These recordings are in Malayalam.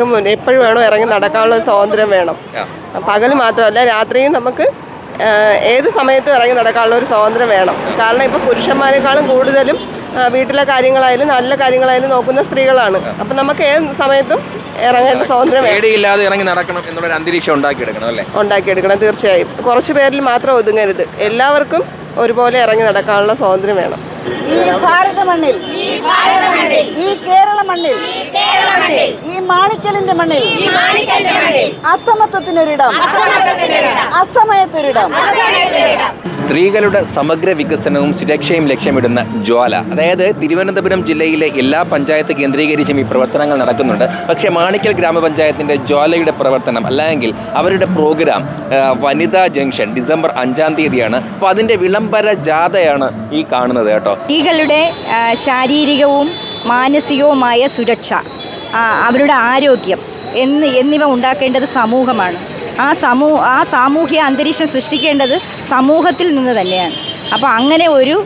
എപ്പോഴും വേണം ഇറങ്ങി നടക്കാനുള്ള സ്വാതന്ത്ര്യം വേണം. പകൽ മാത്രമല്ല രാത്രിയും നമുക്ക് ഏത് സമയത്തും ഇറങ്ങി നടക്കാനുള്ള ഒരു സ്വാതന്ത്ര്യം വേണം. കാരണം ഇപ്പോൾ പുരുഷന്മാരെക്കാളും കൂടുതലും വീട്ടിലെ കാര്യങ്ങളായാലും നല്ല കാര്യങ്ങളായാലും നോക്കുന്ന സ്ത്രീകളാണ്. അപ്പം നമുക്ക് ഏത് സമയത്തും ഇറങ്ങേണ്ട സ്വാതന്ത്ര്യം വേണം. പേടിയില്ലാതെ ഇറങ്ങി നടക്കണം എന്നുള്ളൊരു അന്തരീക്ഷം ഉണ്ടാക്കിയെടുക്കണം അല്ലേ? ഉണ്ടാക്കിയെടുക്കണം തീർച്ചയായും. കുറച്ച് പേരിൽ മാത്രം ഒതുങ്ങരുത്. എല്ലാവർക്കും ഒരുപോലെ ഇറങ്ങി നടക്കാനുള്ള സ്വാതന്ത്ര്യം വേണം. ഈ ഭാരത മണ്ണിൽ ഈ കേരള മണ്ണിൽ ഈ മാണിക്കലിന്റെ മണ്ണിൽ അസമത്വത്തിനൊരിടം അസമയത്തൊരിടം. സ്ത്രീകളുടെ സമഗ്ര വികസനവും സുരക്ഷയും ലക്ഷ്യമിടുന്ന ജ്വാല. അതായത് തിരുവനന്തപുരം ജില്ലയിലെ എല്ലാ പഞ്ചായത്ത് കേന്ദ്രീകരിച്ചും ഈ പ്രവർത്തനങ്ങൾ നടക്കുന്നുണ്ട്. പക്ഷേ മാണിക്കൽ ഗ്രാമപഞ്ചായത്തിന്റെ ജ്വാലയുടെ പ്രവർത്തനം അല്ലെങ്കിൽ അവരുടെ പ്രോഗ്രാം വനിതാ ജംഗ്ഷൻ ഡിസംബർ അഞ്ചാം തീയതിയാണ്. അപ്പോൾ അതിന്റെ വിളംബര ജാഥയാണ് ഈ കാണുന്നത് കേട്ടോ. സ്ത്രീകളുടെ ശാരീരികവും മാനസികവുമായ സുരക്ഷ അവരുടെ ആരോഗ്യം എന്ന് എന്നിവ ഉണ്ടാക്കേണ്ടത് സമൂഹമാണ്. ആ സമൂ ആ സാമൂഹ്യ അന്തരീക്ഷം സൃഷ്ടിക്കേണ്ടത് സമൂഹത്തിൽ നിന്ന് തന്നെയാണ്. അപ്പോൾ അങ്ങനെ ഒരു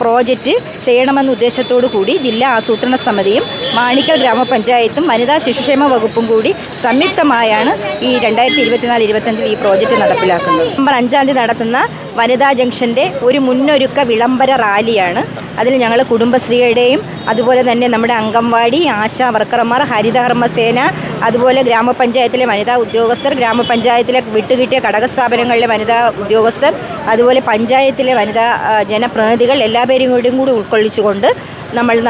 പ്രോജക്റ്റ് ചെയ്യണമെന്ന ഉദ്ദേശത്തോടു കൂടി ജില്ലാ ആസൂത്രണ സമിതിയും മാണിക്കൽ ഗ്രാമപഞ്ചായത്തും വനിതാ ശിശുക്ഷേമ വകുപ്പും കൂടി സംയുക്തമായാണ് ഈ രണ്ടായിരത്തി ഇരുപത്തിനാല് ഇരുപത്തഞ്ചിൽ ഈ പ്രോജക്റ്റ് നടപ്പിലാക്കുന്നത്. നവംബർ അഞ്ചാം തീയതി നടത്തുന്ന വനിതാ ജംഗ്ഷന്റെ ഒരു മുന്നൊരുക്ക വിളംബര റാലിയാണ്. അതിൽ ഞങ്ങൾ കുടുംബശ്രീയുടെയും അതുപോലെ തന്നെ നമ്മുടെ അംഗൻവാടി ആശാ വർക്കർമാർ ഹരിതകർമ്മസേന അതുപോലെ ഗ്രാമപഞ്ചായത്തിലെ വനിതാ ഉദ്യോഗസ്ഥർ ഗ്രാമപഞ്ചായത്തിലെ വിട്ടുകിട്ടിയ ഘടകസ്ഥാപനങ്ങളിലെ വനിതാ ഉദ്യോഗസ്ഥർ അതുപോലെ പഞ്ചായത്തിലെ വനിതാ ജനപ്രതിനിധികൾ എല്ലാവരെയും കൂടിയും കൂടി ഉൾക്കൊള്ളിച്ചുകൊണ്ട് നമ്മൾ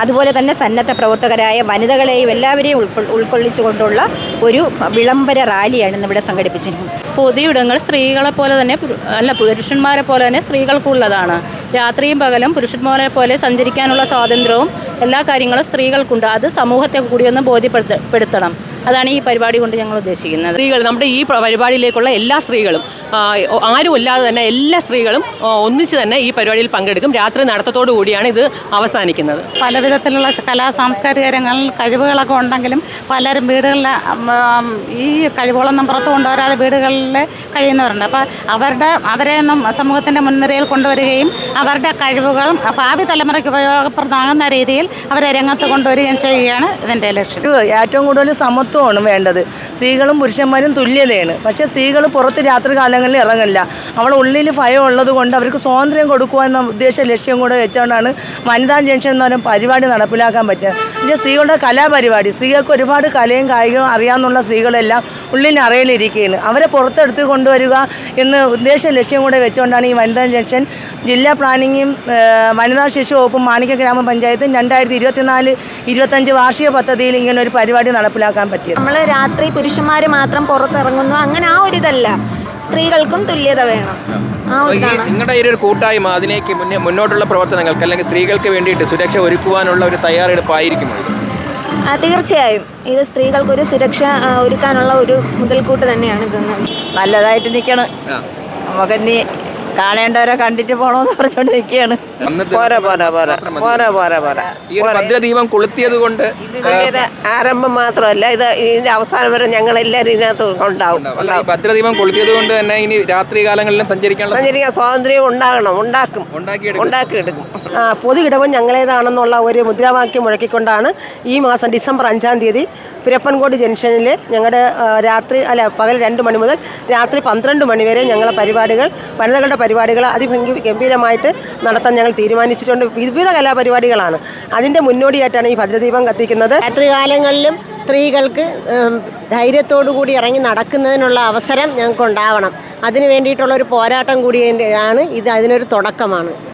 അതുപോലെ തന്നെ സന്നദ്ധ പ്രവർത്തകരായ വനിതകളെയും എല്ലാവരെയും ഉൾക്കൊ- ഉൾക്കൊള്ളിച്ചുകൊണ്ടുള്ള ഒരു വിളംബര റാലിയാണ് ഇന്നിവിടെ സംഘടിപ്പിച്ചിരിക്കുന്നത്. പൊതുയിടങ്ങൾ സ്ത്രീകളെ പോലെ തന്നെ അല്ല പുരുഷന്മാരെ പോലെ തന്നെ സ്ത്രീകൾക്കുള്ളതാണ്. രാത്രിയും പകലും പുരുഷന്മാരെ പോലെ സഞ്ചരിക്കാനുള്ള സ്വാതന്ത്ര്യവും എല്ലാ കാര്യങ്ങളും സ്ത്രീകൾക്കുണ്ട്. അത് സമൂഹത്തെ കൂടിയൊന്ന് ബോധ്യപ്പെടുത്തപ്പെടുത്തണം അതാണ് ഈ പരിപാടി കൊണ്ട് ഞങ്ങൾ ഉദ്ദേശിക്കുന്നത്. സ്ത്രീകൾ നമ്മുടെ ഈ പരിപാടിയിലേക്കുള്ള എല്ലാ സ്ത്രീകളും ആരുമില്ലാതെ ആരും ഇല്ലാതെ തന്നെ എല്ലാ സ്ത്രീകളും ഒന്നിച്ച് തന്നെ ഈ പരിപാടിയിൽ പങ്കെടുക്കും. രാത്രി നടത്തത്തോടു കൂടിയാണ് ഇത് അവസാനിക്കുന്നത്. പല വിധത്തിലുള്ള കലാ സാംസ്കാരിക രംഗങ്ങളിൽ കഴിവുകളൊക്കെ ഉണ്ടെങ്കിലും പലരും വീടുകളിലെ ഈ കഴിവുകളൊന്നും പുറത്തു കൊണ്ടുവരാതെ വീടുകളിൽ കഴിയുന്നവരുണ്ട്. അപ്പോൾ അവരുടെ അവരെ ഒന്നും സമൂഹത്തിന്റെ മുൻനിരയിൽ കൊണ്ടുവരികയും അവരുടെ കഴിവുകളും ഭാവി തലമുറയ്ക്ക് ഉപയോഗപ്രദമാകുന്ന രീതിയിൽ അവരെ രംഗത്ത് കൊണ്ടുവരികയും ചെയ്യുകയാണ് ഇതിന്റെ ലക്ഷ്യം. ഏറ്റവും കൂടുതൽ സമത്വമാണ് വേണ്ടത്. സ്ത്രീകളും പുരുഷന്മാരും തുല്യതയാണ്. പക്ഷേ സ്ത്രീകൾ പുറത്ത് രാത്രി കാലങ്ങളിൽ ഇറങ്ങില്ല അവൾ ഉള്ളിൽ ഭയം ഉള്ളത് കൊണ്ട് അവർക്ക് സ്വാതന്ത്ര്യം കൊടുക്കുക എന്ന ഉദ്ദേശ ലക്ഷ്യം കൂടെ വെച്ചുകൊണ്ടാണ് വനിതാ ജംഗ്ഷൻ എന്ന് പറയുന്ന പരിപാടി നടപ്പിലാക്കാൻ പറ്റുക. പിന്നെ സ്ത്രീകളുടെ കലാപരിപാടി സ്ത്രീകൾക്ക് ഒരുപാട് കലയും കായികവും അറിയാമെന്നുള്ള സ്ത്രീകളെല്ലാം ഉള്ളിൽ അറിയലിരിക്കുകയാണ് അവരെ പുറത്തെടുത്ത് കൊണ്ടുവരിക എന്ന് ഉദ്ദേശ ലക്ഷ്യം കൂടെ വെച്ചുകൊണ്ടാണ് ഈ വനിതാ ജംഗ്ഷൻ ജില്ലാ പ്ലാനിങ്ങും വനിതാ ശിശു വകുപ്പും മാണിക്യ ഗ്രാമപഞ്ചായത്തും രണ്ടായിരത്തി ഇരുപത്തിനാല് ഇരുപത്തഞ്ച് വാർഷിക പദ്ധതിയിൽ ഇങ്ങനെ ഒരു പരിപാടി നടപ്പിലാക്കാൻ പറ്റിയത്. നമ്മൾ രാത്രി പുരുഷന്മാർ മാത്രം പുറത്തിറങ്ങുന്നു. അങ്ങനെ ആ ഒരു ഇതല്ല സ്ത്രീകൾക്കും തുല്യത വേണം. ഒരു നിങ്ങളുടെ ഈ ഒരു കൂട്ടായ്മ അതിലേക്ക് മുന്നേ മുന്നോട്ടുള്ള പ്രവർത്തനങ്ങൾക്ക് അല്ലെങ്കിൽ സ്ത്രീകൾക്ക് വേണ്ടിയിട്ട് സുരക്ഷ ഒരുക്കുവാനുള്ള ഒരു തയ്യാറെടുപ്പായിരിക്കും തീർച്ചയായും. ഇത് സ്ത്രീകൾക്കൊരു സുരക്ഷ ഒരുക്കാനുള്ള ഒരു മുതൽക്കൂട്ട് തന്നെയാണ് ഇതെന്ന് നല്ലതായിട്ട് നിൽക്കണം. ആ. കാണേണ്ടവരെ കണ്ടിട്ട് പോണോന്ന് പറഞ്ഞോണ്ടിരിക്കയാണ്. നിൽക്കുകയാണ് പോരാ പോരാ പോരാ. പോരാ പോരാ പോരാ. ഈ ഒരു ഭദ്രദീപം കൊളുത്തിയത് കൊണ്ട് ഇതിന്റെ ആരംഭം മാത്രമല്ല ഇത് ഇതിന്റെ അവസാനം വരെ ഞങ്ങൾ എല്ലാവരും ഇതിനകത്ത് ഉണ്ടാവും. അല്ല, ഈ ഭദ്രദീപം കൊളുത്തിയത് കൊണ്ട് തന്നെ ഇനി രാത്രി കാലങ്ങളിലും സഞ്ചരിക്കാനുള്ള സഞ്ചരിക്കാൻ സ്വാതന്ത്ര്യം ഉണ്ടാകണം ഉണ്ടാക്കും. ഉണ്ടാക്കിയെടുക്കും. ഉണ്ടാക്കിയെടുക്കും. ആ പൊതു ഇടവം ഞങ്ങളേതാണെന്നുള്ള ഒരു മുദ്രാവാക്യം മുഴക്കിക്കൊണ്ടാണ് ഈ മാസം ഡിസംബർ അഞ്ചാം തീയതി പിരപ്പൻകോട് ജംഗ്ഷനിൽ ഞങ്ങളുടെ ആ, രാത്രി അല്ല പകൽ രണ്ട് മണി മുതൽ രാത്രി പന്ത്രണ്ട് മണി വരെ ഞങ്ങളെ പരിപാടികൾ വനിതകളുടെ പരിപാടികൾ അതിഭംഗി ഗംഭീരമായിട്ട് നടത്താൻ ഞങ്ങൾ തീരുമാനിച്ചിട്ടുണ്ട്. വിവിധ കലാപരിപാടികളാണ്. അതിന്റെ മുന്നോടിയായിട്ടാണ് ഈ ഭദ്രദീപം കത്തിക്കുന്നത്. രാത്രികാലങ്ങളിലും സ്ത്രീകൾക്ക് ധൈര്യത്തോടു കൂടി ഇറങ്ങി നടക്കുന്നതിനുള്ള അവസരം ഞങ്ങൾക്ക് ഉണ്ടാവണം അതിനു വേണ്ടിയിട്ടുള്ള ഒരു പോരാട്ടം കൂടിയാണ് ഇത്. അതിനൊരു തുടക്കമാണ്.